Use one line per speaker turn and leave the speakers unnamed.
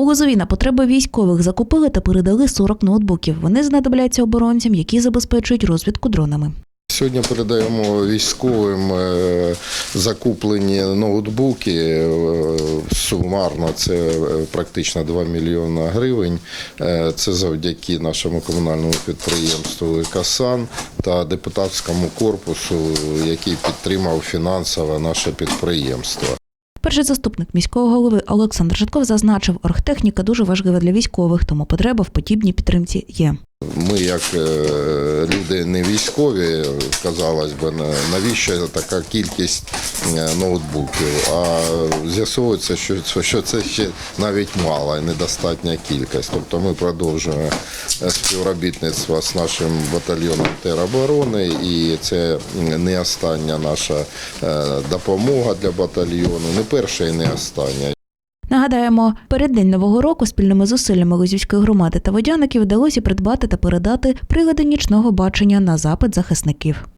У Лозові на потреби військових закупили та передали 40 ноутбуків. Вони знадобляться оборонцям, які забезпечують розвідку дронами.
Сьогодні передаємо військовим е, закуплені ноутбуки. е, Сумарно це е, практично 2 мільйони гривень. Це завдяки нашому комунальному підприємству «Касан» та депутатському корпусу, який підтримав фінансово наше підприємство.
Перший заступник міського голови Олександр Житков зазначив, оргтехніка дуже важлива для військових, тому потреба в подібній підтримці є.
Ми, як е, люди не військові, казалось би, навіщо така кількість е, ноутбуків? А з'ясовується, що, це- ще навіть мала і недостатня кількість. Тобто ми продовжуємо е, співробітництво з нашим батальйоном тероборони, і це не остання наша допомога для батальйону, не перша і не остання.
Нагадаємо, перед день нового року спільними зусиллями Лозівської громади та водяників вдалося придбати та передати прилади нічного бачення на запит захисників.